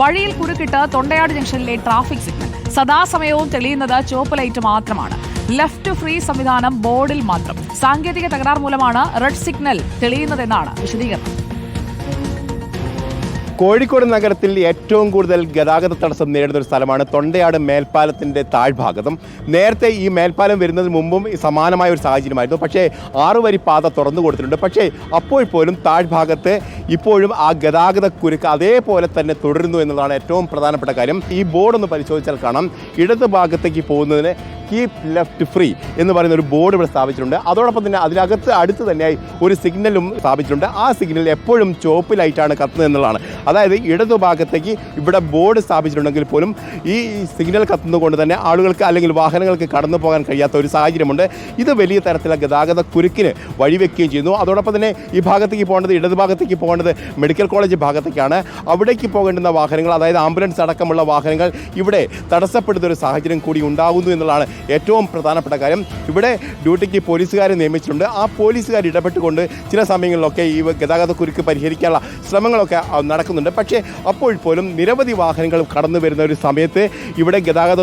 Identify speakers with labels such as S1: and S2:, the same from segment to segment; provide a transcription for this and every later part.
S1: വഴിയിൽ കുറുക്കിട്ട് തൊണ്ടയാട് ജംഗ്ഷനിലെ traffic signal. സദാസമയവും തെളിയുന്നത് ചുവപ്പ് ലൈറ്റ് മാത്രമാണ്. ലെഫ്റ്റ് ഫ്രീ സംവിധാനം ബോർഡിൽ മാത്രം. സാങ്കേതിക തകരാർ മൂലമാണ് റെഡ് സിഗ്നൽ തെളിയുന്നതെന്നാണ് വിശദീകരണം.
S2: കോഴിക്കോട് നഗരത്തിൽ ഏറ്റവും കൂടുതൽ ഗതാഗത തടസ്സം നേരിടുന്ന ഒരു സ്ഥലമാണ് തൊണ്ടയാട് മേൽപ്പാലത്തിന്റെ താഴ്ഭാഗത്തും. നേരത്തെ ഈ മേൽപ്പാലം വരുന്നതിന് മുമ്പും സമാനമായ ഒരു സാഹചര്യമായിരുന്നു. പക്ഷേ ആറു വരി പാത തുറന്നു കൊടുത്തിട്ടുണ്ട്. പക്ഷേ അപ്പോൾ പോലും താഴ്ഭാഗത്ത് ഇപ്പോഴും ആ ഗതാഗത കുരുക്ക് അതേപോലെ തന്നെ തുടരുന്നു എന്നതാണ് ഏറ്റവും പ്രധാനപ്പെട്ട കാര്യം. ഈ ബോർഡ് ഒന്ന് പരിശോധിച്ചാൽ കാണാം. ഇടത് ഭാഗത്തേക്ക് പോകുന്നതിന് കീപ് ലെഫ്റ്റ് ഫ്രീ എന്ന് പറയുന്ന ഒരു ബോർഡ് ഇവിടെ സ്ഥാപിച്ചിട്ടുണ്ട്. അതോടൊപ്പം തന്നെ അതിനകത്ത് അടുത്ത് തന്നെയായി ഒരു സിഗ്നലും സ്ഥാപിച്ചിട്ടുണ്ട്. ആ സിഗ്നൽ എപ്പോഴും ചുവപ്പ് ലൈറ്റാണ് കത്തുന്നത് എന്നുള്ളതാണ്. അതായത് ഇടതു ഭാഗത്തേക്ക് ഇവിടെ ബോർഡ് സ്ഥാപിച്ചിട്ടുണ്ടെങ്കിൽ പോലും ഈ സിഗ്നൽ കത്തുന്നതുകൊണ്ട് തന്നെ ആളുകൾക്ക് അല്ലെങ്കിൽ വാഹനങ്ങൾക്ക് കടന്നു പോകാൻ കഴിയാത്ത ഒരു സാഹചര്യമുണ്ട്. ഇത് വലിയ തരത്തിലുള്ള ഗതാഗത കുരുക്കിന് വഴിവെക്കുകയും ചെയ്യുന്നു. അതോടൊപ്പം തന്നെ ഈ ഭാഗത്തേക്ക് പോകേണ്ടത് ഇടത് ഭാഗത്തേക്ക് പോകേണ്ടത് മെഡിക്കൽ കോളേജ് ഭാഗത്തേക്കാണ്. അവിടേക്ക് പോകേണ്ടുന്ന വാഹനങ്ങൾ അതായത് ആംബുലൻസ് അടക്കമുള്ള വാഹനങ്ങൾ ഇവിടെ തടസ്സപ്പെടുന്ന ഒരു സാഹചര്യം കൂടി ഉണ്ടാകുന്നു എന്നുള്ളതാണ് ഏറ്റവും പ്രധാനപ്പെട്ട കാര്യം. ഇവിടെ ഡ്യൂട്ടിക്ക് പോലീസുകാരെ നിയമിച്ചിട്ടുണ്ട്. ആ പോലീസുകാർ ഇടപെട്ടുകൊണ്ട് ചില സമയങ്ങളിലൊക്കെ ഈ ഗതാഗത കുരുക്ക് പരിഹരിക്കാനുള്ള ശ്രമങ്ങളൊക്കെ നടക്കുന്നുണ്ട്. പക്ഷേ അപ്പോൾ പോലും നിരവധി വാഹനങ്ങൾ കടന്നു വരുന്ന ഒരു സമയത്ത് ഇവിടെ ഗതാഗത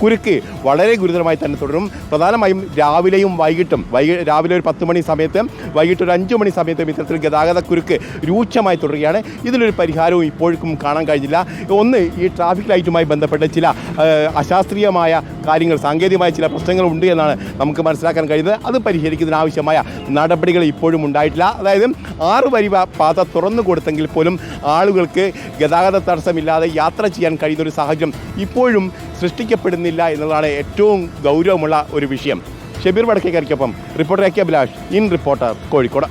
S2: കുരുക്ക് വളരെ ഗുരുതരമായി തന്നെ തുടരും. പ്രധാനമായും രാവിലെയും വൈകിട്ടും വൈകി രാവിലെ ഒരു പത്ത് മണി സമയത്ത് വൈകിട്ട് ഒരു അഞ്ച് മണി സമയത്തും ഇത്തരത്തിൽ ഗതാഗത കുരുക്ക് രൂക്ഷമായി തുടരുകയാണ്. ഇതിലൊരു പരിഹാരവും ഇപ്പോഴും കാണാൻ കഴിഞ്ഞില്ല. ഒന്ന് ഈ ട്രാഫിക് ലൈറ്റുമായി ബന്ധപ്പെട്ട ചില അശാസ്ത്രീയമായ കാര്യങ്ങൾ സാങ്കേതികമായ ചില പ്രശ്നങ്ങൾ ഉണ്ട് എന്നാണ് നമുക്ക് മനസ്സിലാക്കാൻ കഴിയുന്നത്. അത് പരിഹരിക്കുന്നതിനാവശ്യമായ നടപടികൾ ഇപ്പോഴും ഉണ്ടായിട്ടില്ല. അതായത് ആറ് വരി പാത തുറന്നു കൊടുത്തെങ്കിൽ പോലും ആളുകൾക്ക് ഗതാഗത തടസ്സമില്ലാതെ യാത്ര ചെയ്യാൻ കഴിയുന്ന ഒരു സാഹചര്യം ഇപ്പോഴും സൃഷ്ടിക്കപ്പെടുന്നില്ല എന്നുള്ളതാണ് ഏറ്റവും ഗൗരവമുള്ള ഒരു വിഷയം. Shabeer വടക്കേക്കരിക്കൊപ്പം reporter A K Abhilash in reporter Kozhikode.